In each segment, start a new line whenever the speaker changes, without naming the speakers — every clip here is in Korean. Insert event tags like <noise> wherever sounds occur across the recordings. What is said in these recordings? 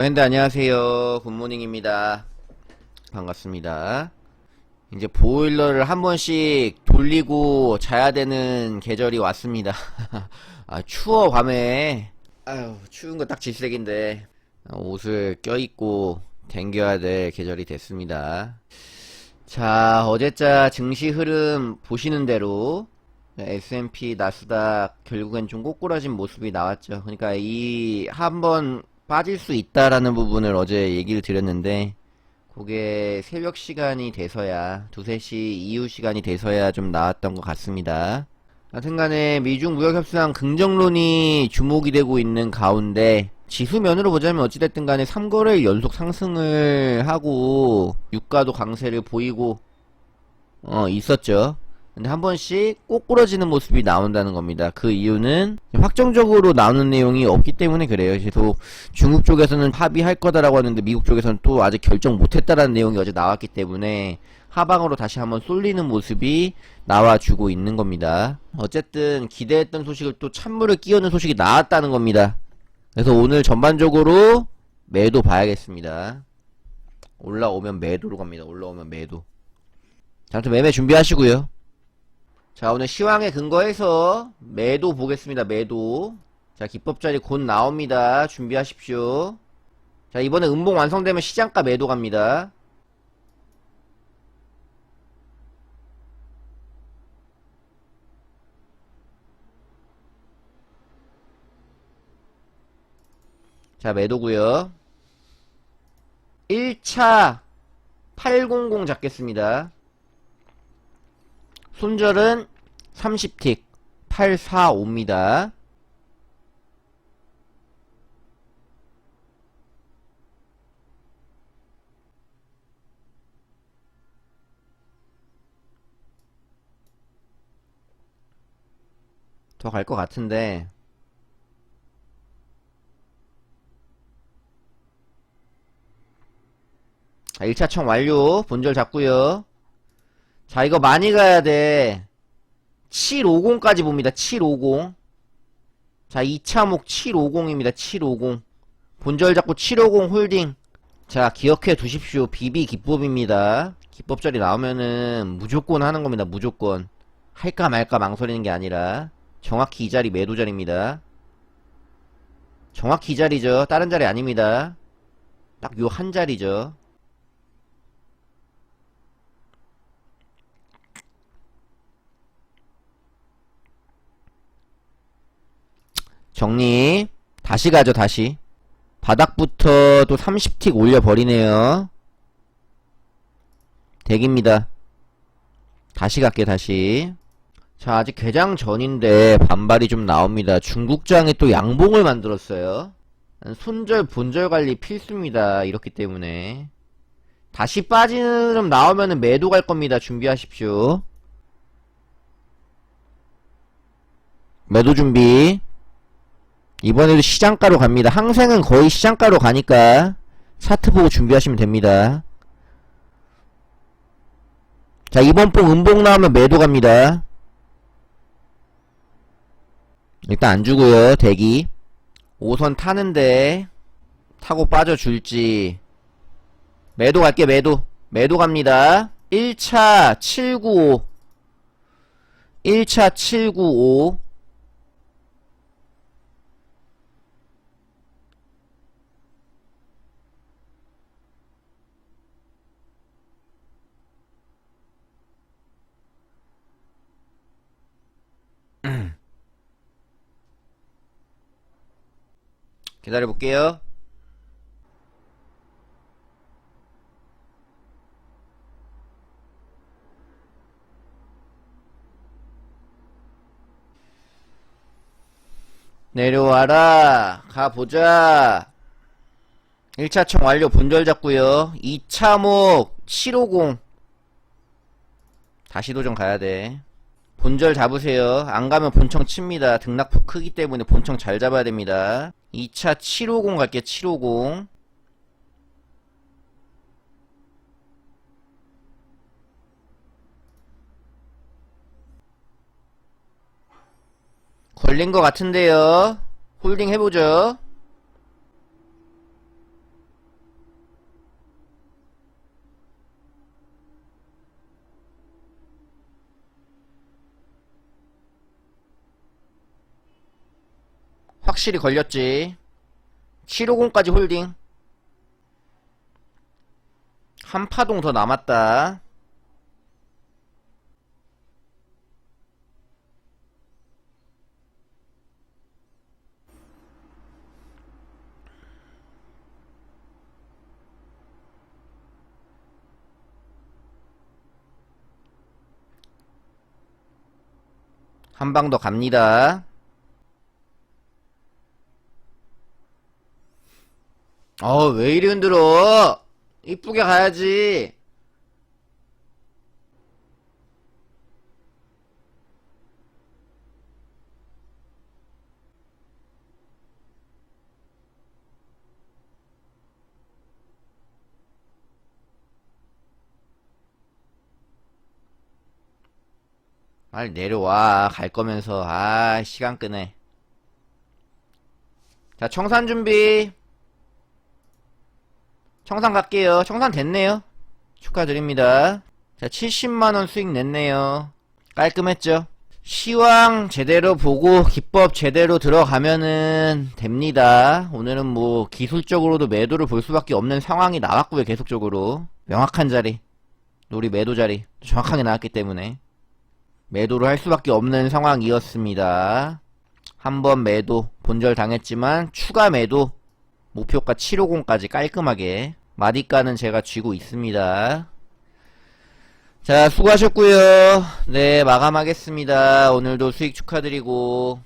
밴드 안녕하세요. 굿모닝입니다. 반갑습니다. 이제 보일러를 한 번씩 돌리고 자야 되는 계절이 왔습니다. <laughs> 아, 추워, 밤에. 아유, 추운 거 딱 질색인데. 옷을 껴입고 댕겨야 될 계절이 됐습니다. 자, 어제자 증시 흐름 보시는 대로 S&P, 나스닥 결국엔 좀 꼬꾸라진 모습이 나왔죠. 그러니까 이 한번 빠질 수 있다라는 부분을 어제 얘기를 드렸는데 그게 새벽 시간이 돼서야 두세 시 이후 시간이 돼서야 좀 나왔던 것 같습니다. 하여튼간에 미중 무역 협상 긍정론이 주목이 되고 있는 가운데 지수면으로 보자면 어찌됐든 간에 3거래일 연속 상승을 하고 유가도 강세를 보이고 어 있었죠. 근데 한 번씩 꼬꾸러지는 모습이 나온다는 겁니다. 그 이유는 확정적으로 나오는 내용이 없기 때문에 그래요. 그래서 중국 쪽에서는 합의할 거다라고 하는데 미국 쪽에서는 또 아직 결정 못했다라는 내용이 어제 나왔기 때문에 하방으로 다시 한번 쏠리는 모습이 나와주고 있는 겁니다. 어쨌든 기대했던 소식을 또 찬물을 끼얹는 소식이 나왔다는 겁니다. 그래서 오늘 전반적으로 매도 봐야겠습니다. 올라오면 매도로 갑니다. 올라오면 매도. 자, 아무튼 매매 준비하시고요. 자, 오늘 시황에 근거해서 매도 보겠습니다. 매도. 자, 기법자리 곧 나옵니다. 준비하십시오. 자, 이번에 음봉 완성되면 시장가 매도 갑니다. 자, 매도고요 1차 800 잡겠습니다. 손절은 30틱 845입니다. 더 갈 것 같은데. 자 1차 청 완료. 본절 잡고요 자, 이거 많이 가야 돼. 750까지 봅니다. 750. 자, 2차목 750입니다. 750. 본절 잡고 750 홀딩. 자, 기억해 두십시오. 비비 기법입니다. 기법절이 나오면은 무조건 하는 겁니다. 무조건. 할까 말까 망설이는 게 아니라 정확히 이 자리 매도 자리입니다. 정확히 이 자리죠. 다른 자리 아닙니다. 딱 요 한 자리죠. 정리. 다시 가죠 다시. 바닥부터 또 30틱 올려버리네요. 대기입니다. 다시 갈게 다시. 자 아직 개장 전인데 반발이 좀 나옵니다. 중국장이 또 양봉을 만들었어요. 손절 본절 관리 필수입니다 이렇기 때문에. 다시 빠지는 흐름 나오면은 매도 갈 겁니다. 준비하십시오. 매도 준비 이번에도 시장가로 갑니다. 항생은 거의 시장가로 가니까 차트 보고 준비하시면 됩니다. 자, 이번 봉 음봉 나오면 매도 갑니다. 일단 안 주고요. 대기. 5선 타는데 타고 빠져줄지 매도 갈게 매도 매도 갑니다. 1차 795 1차 795 <clears throat> 기다려 볼게요. 내려와라. 가보자. 1차 청 완료 본절 잡고요. 2차 목 750. 다시 도전 가야 돼. 본절 잡으세요. 안 가면 본청 칩니다. 등락폭 크기 때문에 본청 잘 잡아야 됩니다. 2차 750 갈게요. 750. 걸린 것 같은데요. 홀딩 해보죠. 확실히 걸렸지. 750까지 홀딩. 한 파동 더 남았다. 한 방 더 갑니다. 어, 왜 이리 흔들어? 이쁘게 가야지. 빨리 내려와. 갈 거면서. 아, 시간 끄네. 자, 청산 준비. 청산 갈게요. 청산 됐네요. 축하드립니다. 자, 70만원 수익 냈네요. 깔끔했죠? 시황 제대로 보고 기법 제대로 들어가면은 됩니다. 오늘은 뭐 기술적으로도 매도를 볼 수밖에 없는 상황이 나왔고요. 계속적으로. 명확한 자리. 우리 매도 자리. 정확하게 나왔기 때문에. 매도를 할 수밖에 없는 상황이었습니다. 한번 매도 본절 당했지만 추가 매도 목표가 750까지 깔끔하게 마디가는 제가 쥐고 있습니다. 자 수고하셨고요. 네 마감하겠습니다. 오늘도 수익 축하드리고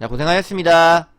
자 고생하셨습니다.